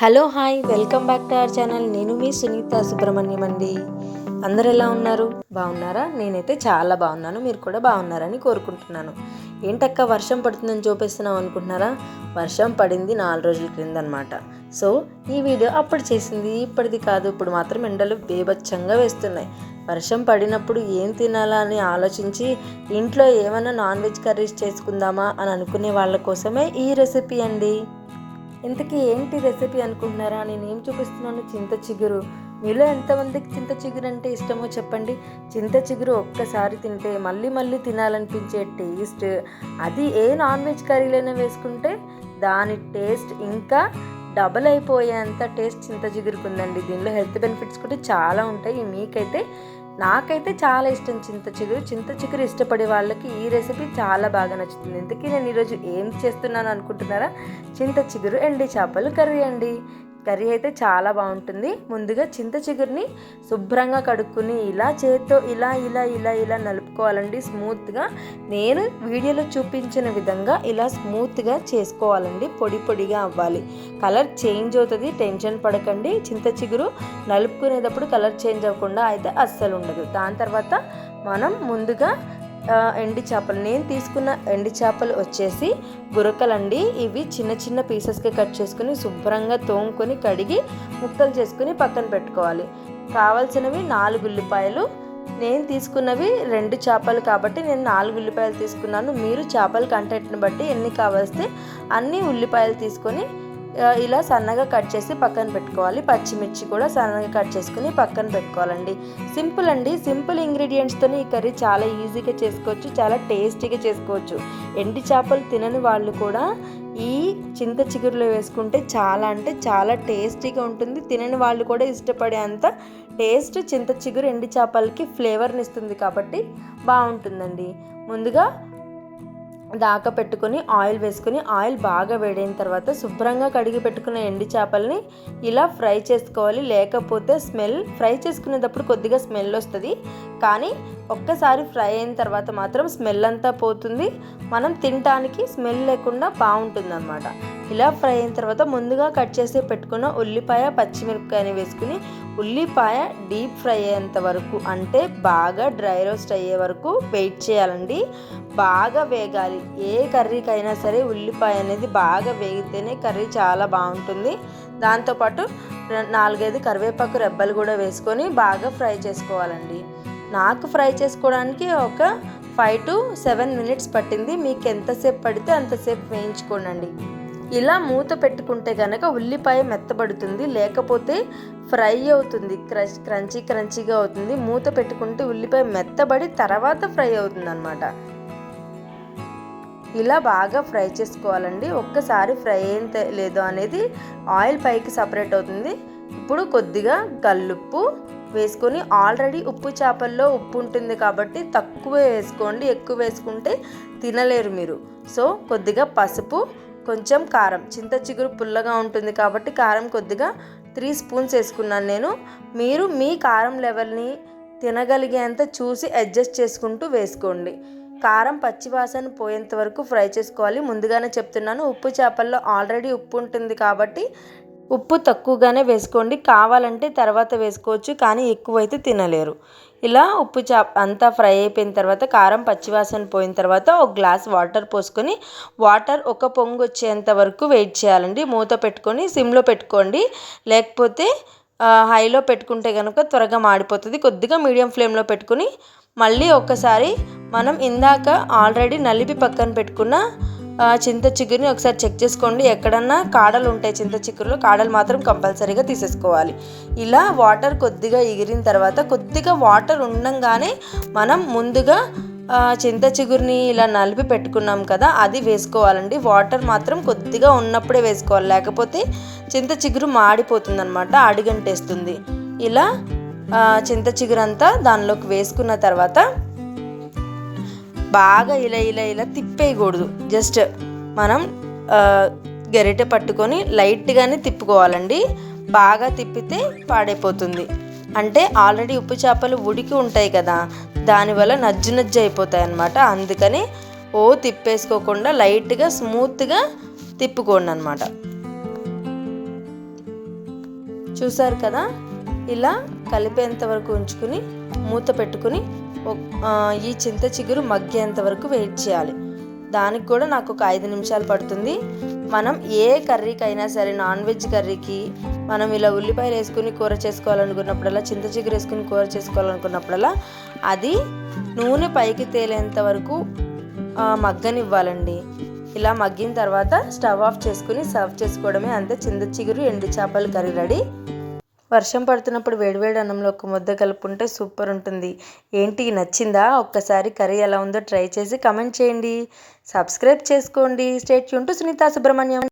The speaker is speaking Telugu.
Hello hi welcome back to our channel. నేను మీ సునీత సుబ్రహ్మణ్యం అండి అందరు ఎలా ఉన్నారు? బాగున్నారా? నేనైతే చాలా బాగున్నాను. మీరు కూడా బాగున్నారని కోరుకుంటున్నాను. ఏంటక్క వర్షం పడుతుందని చూపిస్తున్నాం అనుకుంటున్నారా? వర్షం పడింది నాలుగు రోజుల క్రిందనమాట. సో ఈ వీడియో అప్పుడు చేసింది ఇప్పటిది కాదు. ఇప్పుడు మాత్రం ఎండలు బేభత్సంగా వేస్తున్నాయి. వర్షం పడినప్పుడు ఏం తినాలా అని ఆలోచించి ఇంట్లో ఏమైనా నాన్ వెజ్ కర్రీస్ చేసుకుందామా అని అనుకునే వాళ్ళ కోసమే ఈ రెసిపీ అండి. ఇంతకీ ఏంటి రెసిపీ అనుకుంటున్నారా? నేను ఏం చూపిస్తున్నాను చింత చిగురు. మీలో ఎంతమందికి చింత చిగురు అంటే ఇష్టమో చెప్పండి. చింత చిగురు ఒక్కసారి తింటే మళ్ళీ మళ్ళీ తినాలనిపించే టేస్ట్. అది ఏ నాన్ వెజ్ కర్రీలైనా వేసుకుంటే దాని టేస్ట్ ఇంకా డబల్ అయిపోయేంత టేస్ట్ చింత చిగురుకు ఉందండి దీనిలో హెల్త్ బెనిఫిట్స్ కూడా చాలా ఉంటాయి. మీకైతే నాకైతే చాలా ఇష్టం చింత చిగురు. చింత చిగురు ఇష్టపడే వాళ్ళకి ఈ రెసిపీ చాలా బాగా నచ్చుతుంది. ఇంతకీ నేను ఈరోజు ఏం చేస్తున్నాను అనుకుంటున్నారా? చింత చిగురు ఎండి చేపలు కర్రీ అండి. కర్రీ అయితే చాలా బాగుంటుంది. ముందుగా చింత చిగురిని శుభ్రంగా కడుక్కుని ఇలా చేత్తో ఇలా ఇలా ఇలా ఇలా నలుపుకోవాలండి. స్మూత్గా నేను వీడియోలో చూపించిన విధంగా ఇలా స్మూత్గా చేసుకోవాలండి. పొడి పొడిగా అవ్వాలి. కలర్ చేంజ్ అవుతుంది టెన్షన్ పడకండి. చింత చిగురు నలుపుకునేటప్పుడు కలర్ చేంజ్ అవ్వకుండా అయితే అస్సలు ఉండదు. దాని తర్వాత మనం ముందుగా ఎండి చేపలు. నేను తీసుకున్న ఎండి చేపలు వచ్చేసి గురకలండి ఇవి చిన్న చిన్న పీసెస్కి కట్ చేసుకుని శుభ్రంగా తోముకొని కడిగి ముక్కలు చేసుకుని పక్కన పెట్టుకోవాలి. కావాల్సినవి నాలుగు ఉల్లిపాయలు. నేను తీసుకున్నవి రెండు చేపలు కాబట్టి నేను నాలుగు ఉల్లిపాయలు తీసుకున్నాను. మీరు చేపల కంటెంట్ని బట్టి ఎన్ని కావాల్స్తే అన్ని ఉల్లిపాయలు తీసుకొని ఇలా సన్నగా కట్ చేసి పక్కన పెట్టుకోవాలి. పచ్చిమిర్చి కూడా సన్నగా కట్ చేసుకుని పక్కన పెట్టుకోవాలండి. సింపుల్ అండి. సింపుల్ ఇంగ్రీడియంట్స్తో ఈ కర్రీ చాలా ఈజీగా చేసుకోవచ్చు చాలా టేస్టీగా చేసుకోవచ్చు. ఎండి చేపలు తినని వాళ్ళు కూడా ఈ చింత చిగురులో వేసుకుంటే చాలా అంటే చాలా టేస్టీగా ఉంటుంది. తినని వాళ్ళు కూడా ఇష్టపడే అంత టేస్ట్ చింత చిగురు ఎండి చేపలకి ఫ్లేవర్ని ఇస్తుంది కాబట్టి బాగుంటుందండి. ముందుగా దాకా పెట్టుకొని ఆయిల్ వేసుకుని ఆయిల్ బాగా వేడైన తర్వాత శుభ్రంగా కడిగి పెట్టుకున్న ఎండి చేపల్ని ఇలా ఫ్రై చేసుకోవాలి. లేకపోతే స్మెల్ ఫ్రై చేసుకునేటప్పుడు కొద్దిగా స్మెల్ వస్తుంది. కానీ ఒక్కసారి ఫ్రై అయిన తర్వాత మాత్రం స్మెల్ అంతా పోతుంది. మనం తినటానికి స్మెల్ లేకుండా బాగుంటుంది అనమాట ఇలా ఫ్రై అయిన తర్వాత ముందుగా కట్ చేసి పెట్టుకున్న ఉల్లిపాయ పచ్చిమిరపకాయని వేసుకుని ఉల్లిపాయ డీప్ ఫ్రై అయ్యేంత వరకు అంటే బాగా డ్రై రోస్ట్ అయ్యే వరకు వెయిట్ చేయాలండి. బాగా వేగాలి. ఏ కర్రీకైనా సరే ఉల్లిపాయ అనేది బాగా వేగితేనే కర్రీ చాలా బాగుంటుంది. దాంతోపాటు నాలుగైదు కరివేపాకు రెబ్బలు కూడా వేసుకొని బాగా ఫ్రై చేసుకోవాలండి. నాకు ఫ్రై చేసుకోవడానికి ఒక ఫైవ్ టు సెవెన్ మినిట్స్ పట్టింది. మీకు ఎంతసేపు పడితే అంతసేపు వేయించుకోండి ఇలా మూత పెట్టుకుంటే కనుక ఉల్లిపాయ మెత్తబడుతుంది లేకపోతే ఫ్రై అవుతుంది క్రష్ క్రంచీ క్రంచీగా అవుతుంది. మూత పెట్టుకుంటే ఉల్లిపాయ మెత్తబడి తర్వాత ఫ్రై అవుతుంది అనమాట ఇలా బాగా ఫ్రై చేసుకోవాలండి. ఒక్కసారి ఫ్రై అయిన లేదో అనేది ఆయిల్ పైకి సపరేట్ అవుతుంది. ఇప్పుడు కొద్దిగా కల్లుప్పు వేసుకొని ఆల్రెడీ ఉప్పు చేపల్లో ఉప్పు ఉంటుంది కాబట్టి తక్కువ వేసుకోండి. ఎక్కువ వేసుకుంటే తినలేరు మీరు. సో కొద్దిగా పసుపు కొంచెం కారం. చింత చిగురు పుల్లగా ఉంటుంది కాబట్టి కారం కొద్దిగా త్రీ స్పూన్స్ వేసుకున్నాను నేను. మీరు మీ కారం లెవెల్ని తినగలిగేంత చూసి అడ్జస్ట్ చేసుకుంటూ వేసుకోండి. కారం పచ్చివాసన పోయేంత వరకు ఫ్రై చేసుకోవాలి. ముందుగానే చెప్తున్నాను ఉప్పు చేపల్లో ఆల్రెడీ ఉప్పు ఉంటుంది కాబట్టి ఉప్పు తక్కువగానే వేసుకోండి. కావాలంటే తర్వాత వేసుకోవచ్చు కానీ ఎక్కువైతే తినలేరు. ఇలా ఉప్పు చేప అంతా ఫ్రై అయిపోయిన తర్వాత కారం పచ్చివాసన పోయిన తర్వాత ఒక గ్లాస్ వాటర్ పోసుకొని వాటర్ ఒక పొంగు వచ్చేంత వరకు వెయిట్ చేయాలండి. మూత పెట్టుకొని సిమ్లో పెట్టుకోండి. లేకపోతే హైలో పెట్టుకుంటే కనుక త్వరగా మాడిపోతుంది. కొద్దిగా మీడియం ఫ్లేమ్లో పెట్టుకుని మళ్ళీ ఒకసారి మనం ఇందాక ఆల్రెడీ నలిపి పక్కన పెట్టుకున్న చింత చిగురిని ఒకసారి చెక్ చేసుకోండి. ఎక్కడన్నా కాడలు ఉంటాయి చింత చిగురులో కాడలు మాత్రం కంపల్సరీగా తీసేసుకోవాలి. ఇలా వాటర్ కొద్దిగా ఎగిరిన తర్వాత కొద్దిగా వాటర్ ఉండంగానే మనం ముందుగా చింత చిగురిని ఇలా నలిపి పెట్టుకున్నాం కదా అది వేసుకోవాలండి. వాటర్ మాత్రం కొద్దిగా ఉన్నప్పుడే వేసుకోవాలి. లేకపోతే చింత చిగురు మాడిపోతుంది అనమాట అడిగంటేస్తుంది. ఇలా చింత చిగురంతా దానిలోకి వేసుకున్న తర్వాత బాగా ఇలా ఇలా ఇలా తిప్పేయకూడదు. జస్ట్ మనం గరిటె పట్టుకొని లైట్గానే తిప్పుకోవాలండి. బాగా తిప్పితే పాడైపోతుంది. అంటే ఆల్రెడీ ఉప్పు చేపలు ఉడికి ఉంటాయి కదా దానివల్ల నజ్జు నజ్జు అయిపోతాయి అన్నమాట. అందుకని ఓ తిప్పేసుకోకుండా లైట్గా స్మూత్గా తిప్పుకోండి అనమాట చూసారు కదా? ఇలా కలిపేంత వరకు ఉంచుకుని మూత పెట్టుకుని ఈ చింత చిగురు మగ్గేంత వరకు వెయిట్ చేయాలి. దానికి కూడా నాకు ఒక ఐదు నిమిషాలు పడుతుంది. మనం ఏ కర్రీకైనా సరే నాన్ వెజ్ కర్రీకి మనం ఇలా ఉల్లిపాయలు వేసుకుని కూర చేసుకోవాలనుకున్నప్పుడల్లా చింత చిగురు వేసుకుని కూర చేసుకోవాలనుకున్నప్పుడల్లా అది నూనె పైకి తేలేంత వరకు మగ్గనివ్వాలండి. ఇలా మగ్గిన తర్వాత స్టవ్ ఆఫ్ చేసుకుని సర్వ్ చేసుకోవడమే అంతే. చింత చిగురు ఎండు చేపల కర్రీ రెడీ. వర్షం పడుతున్నప్పుడు వేడివేడి అన్నంలో ఒక ముద్ద కలుపుకుంటే సూపర్ ఉంటుంది. ఏంటి? నచ్చిందా? ఒక్కసారి కర్రీ ఎలా ఉందో ట్రై చేసి కమెంట్ చేయండి. సబ్స్క్రైబ్ చేసుకోండి. State Yoon to Sunitha Subrahmanyam.